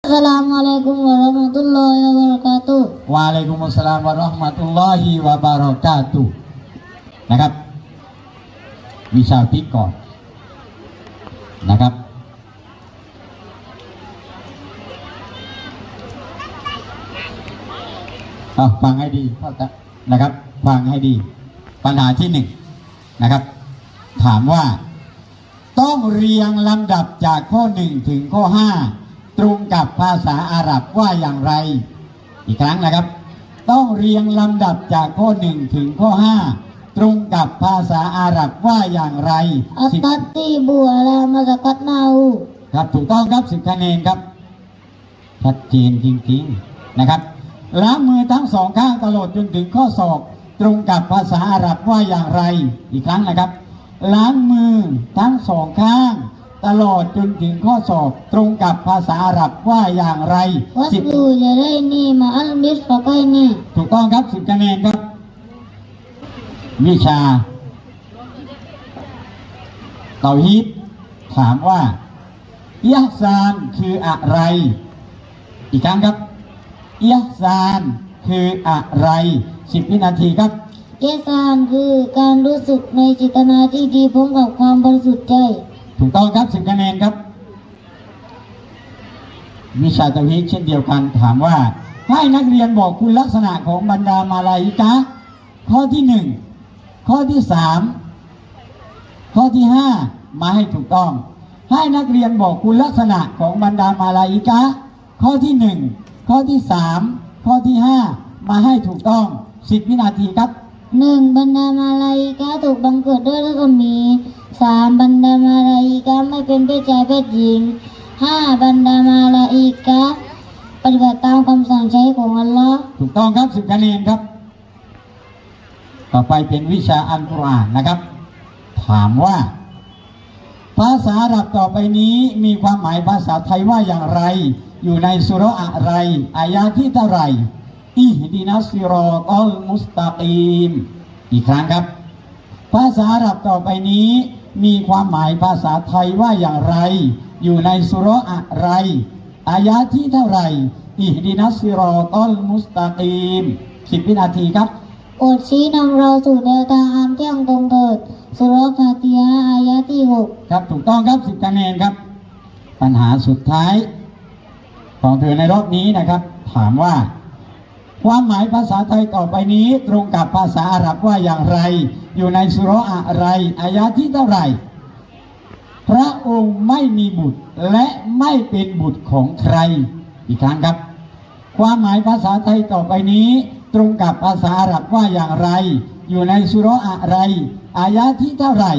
Assalamualaikum warahmatullahi wabarakatuh. วาอะลัยกุมุสสลามวะเราะห์มะตุลลอฮิวะบารอกาตุนะครับวิชาพิกก่อนนะครับ เอาฟังให้ดีเข้าใจนะครับฟังให้ดี ปัญหาที่หนึ่งนะครับ ถามว่า ต้องเรียงลำดับจากข้อหนึ่งถึงข้อห้า ตรงกับภาษาอาหรับว่าอย่างไร อีกครั้งนะครับ ต้องเรียงลำดับจากข้อหนึ่งถึงข้อห้าตรงกับภาษาอาหรับว่าอย่างไรสิบ At-tatibu ala mazakatnahu. ครับถูกต้องครับสิบคะแนนครับชัดเจนจริงๆนะครับล้างมือทั้งสองข้างตลอดจนถึงข้อศอกตรงกับภาษาอาหรับว่าอย่างไร อีกครั้งนะครับ ล้างมือทั้งสองข้าง ตลอดจนถึงข้อศอกตรงกับภาษาอาหรับว่าอย่างไรสิบ Waslu yadaini ma'al mirfaqaini. ถูกต้องครับสิบคะแนนครับ วิชาเตาฮีดถามว่ายะซานคืออะไร อีกครั้งครับยะซานคืออะไรสิบวินาทีครับเยสานคือการรู้สึกในจิตนาที่ดีพร้อมกับความบริสุทธิ์ใจ ถูกต้องครับสิบคะแนนครับ วิชาตาฮีดเช่นเดียวกันถามว่า ให้นักเรียนบอกคุณลักษณะของบรรดามาลาอิกะ ข้อที่หนึ่งข้อที่สามข้อที่ห้ามาให้ถูกต้อง ให้นักเรียนบอกคุณลักษณะของบรรดามาลาอิกะ ข้อที่หนึ่งข้อที่สามข้อที่ห้ามาให้ถูกต้องสิบวินาทีครับหนึ่งบรรดามาลาอิกะถูกบังเกิดด้วยรัศมี สามบรรดามาลาอิกะไม่เป็นเพศชายเพศหญิงห้าบรรดามาลาอิกะปฏิบัติตามคำสั่งใช้ของอัลลอฮ์ถูกต้องครับสิบคะแนนครับ ต่อไปเป็นวิชาอัลกุรอานนะครับ ถามว่า ภาษาหรับต่อไปนี้มีความหมายภาษาไทยว่าอย่างไร อยู่ในสุรอะไรอายาที่เท่าไหร่อิฮดินัสซิรอตัลมุสตากีมอีกครั้งครับ ภาษาอาหรับต่อไปนี้ มีความหมายภาษาไทยว่าอย่างไร อยู่ในสุเราะห์อะไร อายาที่เท่าไหร่ อิฮดินัสซิรอตัลมุสตากีมสิบวินาทีครับโปรดชี้นำเราสู่แนวทางอันเที่ยงตรงเถิดสุรฟาติฮะอายะที่หกครับถูกต้องครับสิบคะแนนครับ ปัญหาสุดท้าย ของเธอในรอบนี้นะครับ ถามว่า ความหมายภาษาไทยต่อไปนี้ตรงกับภาษาอาหรับว่าอย่างไร อยู่ในสุราะอะไรอายะที่เท่าไหร่ พระองค์ไม่มีบุตรและไม่เป็นบุตรของใคร อีกครั้งครับ ความหมายภาษาไทยต่อไปนี้ ตรงกับภาษาอาหรับว่าอย่างไร อยู่ในสุราะอะไรอายะที่เท่าไหร่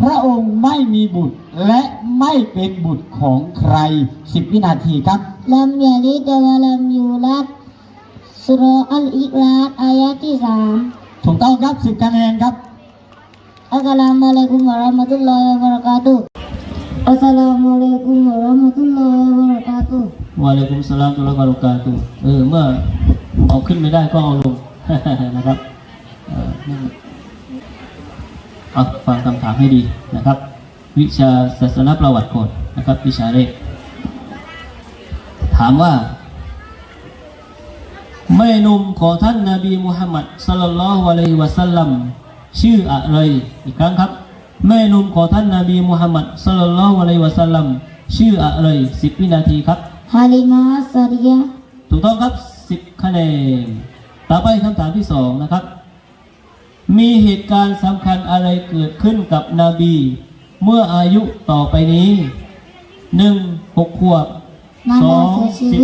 พระองค์ไม่มีบุตรและไม่เป็นบุตรของใครสิบวินาทีครับลัมยาลิดวะลัมยูลัด สุรอัลอิกลาดอายะที่สามถูกต้องครับสิบคะแนนครับอัสสลามุอะลัยกุมวะเราะห์มะตุลลอฮิวะบะเราะกาตุฮ์อัสสลามุอะลัยกุมวะเราะห์มะตุลลอฮิวะบะเราะกาตุฮ์วะอะลัยกุมสลามตุลลอฮ์วะบารอกาตุฮ์เออเมื่อเอาขึ้นไม่ได้ก็เอาลงนะครับเออนั่นเอาฟังคำถามให้ดีนะครับ วิชาศาสนประวัติก่อนนะครับ วิชาแรกถามว่า แม่นมของท่านนาบีมุฮัมมัดสลลัลลอฮุอะลัยฮิวะสัลลัมชื่ออะไรอีกครั้งครับ แม่นมของท่านนาบีมุฮัมมัดสลลัลลอฮุอะลัยฮิวะสัลลัมชื่ออะไรสิบวินาทีครับฮาลิมาอัสซาริยะห์ถูกต้องครับ10คะแนนต่อไปคำถามที่สองนะครับ มีเหตุการณ์สำคัญอะไรเกิดขึ้นกับนบี เมื่ออายุต่อไปนี้ 1. 6ขวบมารดาเสียชีวิ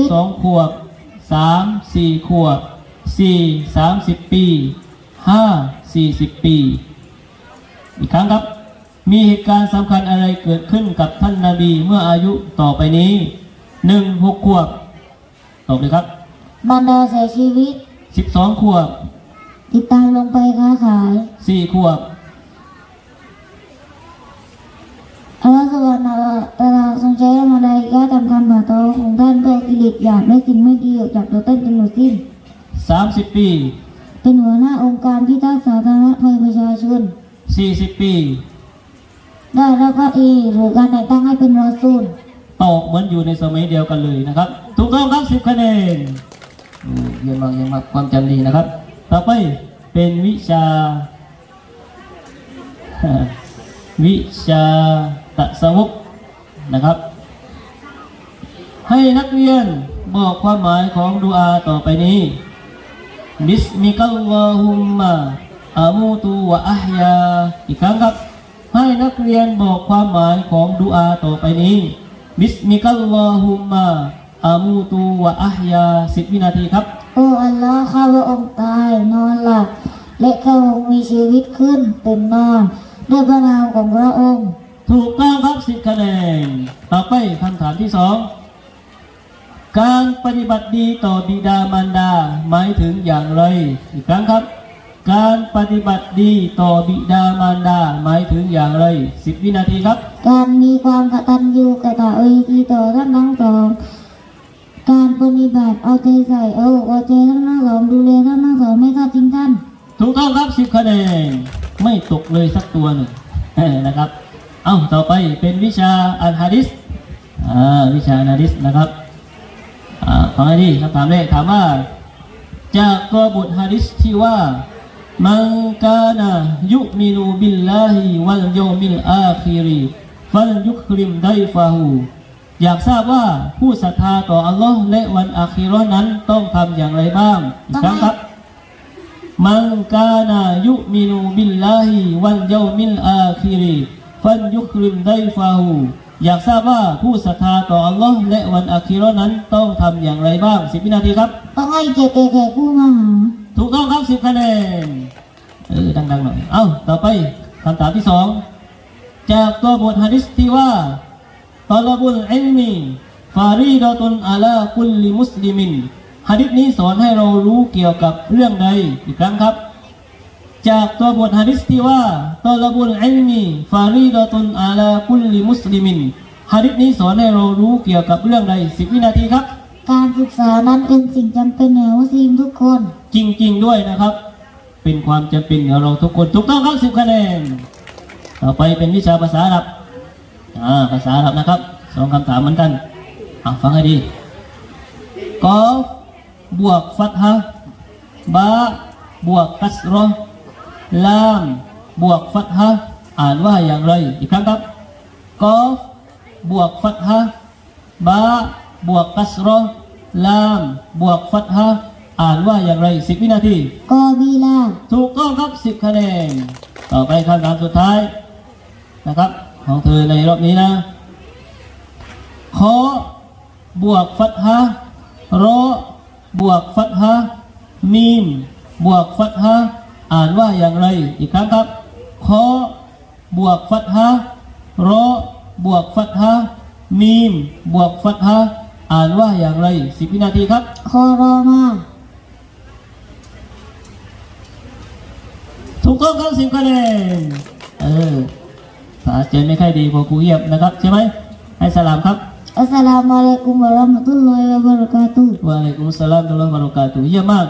ต 2. 12ขวบ 3. 4ขวบ 4. 30ปี 5. 40ปี อีกครั้งครับ มีเหตุการณ์สำคัญอะไรเกิดขึ้นกับท่านนาบีเมื่ออายุต่อไปนี้ 1. 6ขวบตอบเลยครับมารดาเสียชีวิต12ขวบ ติดตามลงไปค้าขาย4ขวบ อัลลอฮฺสุบฮานะฮูวะตะอาลาทรงใช้มาลาอิกะห์ทำการผ่าท้องของท่านเพื่ อกิเลสหยาบและสิ่งไม่ดีออกจากตัวท่านจนหมดสิ้น 30 ปี เป็นหัวหน้าองค์การพิทักษ์สาธารณภัยประชาชน 40 ปี ได้รับว่าเอหรือการแต่งตั้งให้เป็นรอซูลตอกเหมือนอยู่ในสมัยเดียวกันเลยนะครับ ถูกต้องครับสิบคะแนนอืมเยี่ยมมากเยี่ยมมากความจำดีนะครับ ต่อไปเป็นวิชา วิชาตัสวุกนะครับ ให้นักเรียน บอกความหมายของดูอาต่อไปนี้บิสมิกัลลอฮุมมะอามูตุวะอัฮยาอีกครั้งครับ ให้นักเรียนบอกความหมายของดูอาต่อไปนี้บิสมิกัลลอฮุมมะอามูตุวะอัฮยาสิบวินาทีครับ โอ้อัลลอฮ์ข้าพระองค์ตายนอนหลับและข้าพระองค์มีชีวิตขึ้นเป็นนอนด้วยพระนามของพระองค์ ถูกต้องครับสิบคะแนนต่อไปคำถามที่สอง การปฏิบัติดีต่อบิดามารดาหมายถึงอย่างไร อีกครั้งครับ การปฏิบัติดีต่อบิดามารดาหมายถึงอย่างไรสิบวินาทีครับ การมีความกตัญญูกตเวทีต่อท่านทั้งสองการปฏิบัติเอาใจใส่เอาอกเอาใจทั้งทั้งสองดูแลทั้งทั้งสองไม่ทอดทิ้งท่านถูกต้องครับสิบคะแนนไม่ตกเลยสักตัวหนึ่งนะครับ เอ้าต่อไปเป็นวิชาอัลฮะดิษอ่าวิชาอัลฮะดิษนะครับ อ่าฟังให้ดีคำถามแรกถามว่าจากตัวบทฮะดิษที่ว่ามันกานะยุมินูบิลลาฮิวัลโยมิลอาคิริฟัลยุคริมไดฟาหูอยากทราบว่าผู้ศรัทธาต่ออัลลอฮ์และวันอาคิราะห์นั้นต้องทำอย่างไรบ้างอีกครั้งครับมันกานายุมินูบิลลาฮิวันเยามิลอาคิริฟันยุคริมไดฟาหู อยากทราบว่าผู้ศรัทธาต่ออัลลอฮ์และวันอาคิเราะห์นั้นต้องทำอย่างไรบ้างสิบวินาทีครับ ต้องให้เกียรติแก่ผู้มาหาถูกต้องครับสิบคะแนนเออดังๆหน่อย เอ้า ต่อไปคำถามที่สองจากตัวบทฮะดิษที่ว่าตอลบุลอิลมีฟารีดอตุนอาลาคุลลิมุสลิมินฮะดิษนี้สอนให้เรารู้เกี่ยวกับเรื่องใดอีกครั้งครับ จากตัวบทฮะดิษที่ว่าตอลบุลอิลมีฟารีดอตุนอาลาคุลลิมุสลิมินฮะดิษนี้สอนให้เรารู้เกี่ยวกับเรื่องใดสิบวินาทีครับ การศึกษานั้นเป็นสิ่งจำเป็นแห่งมุสลิมทุกคน จริง ๆ ด้วยนะครับ เป็นความจำเป็นของเราทุกคนถูกต้องครับสิบคะแนนต่อไปเป็นวิชาภาษาอาหรับอ่าภาษาอาหรับนะครับสองคำถามเหมือนกันอะฟังให้ดีกอฟบวกฟัตฮะบาบวกกัสรอ ลามบวกฟัตฮะอ่านว่าอย่างไรอีกครั้งครับกอฟบวกฟัตฮะบาบวกกัสรอลามบวกฟัตฮะอ่านว่าอย่างไรสิบวินาทีกอบีลาถูกต้องครับสิบคะแนนต่อไปคำถามสุดท้ายนะครับ ของเธอในรอบนี้นะขอบวกฟัตฮะรอบวกฟัตฮะมีมบวกฟัตฮะ อ่านว่าอย่างไรอีกครั้งครับขอบวกฟัตฮะรอบวกฟัตฮะมีมบวกฟัตฮะอ่านว่าอย่างไรสิบวินาทีครับคอรอมาถูกต้องครับสิบคะแนนเออภาษาเจนไม่ค่อยดีพอครูเยียบนะครับใช่ไหมให้สลามครับอัสสลามุอะ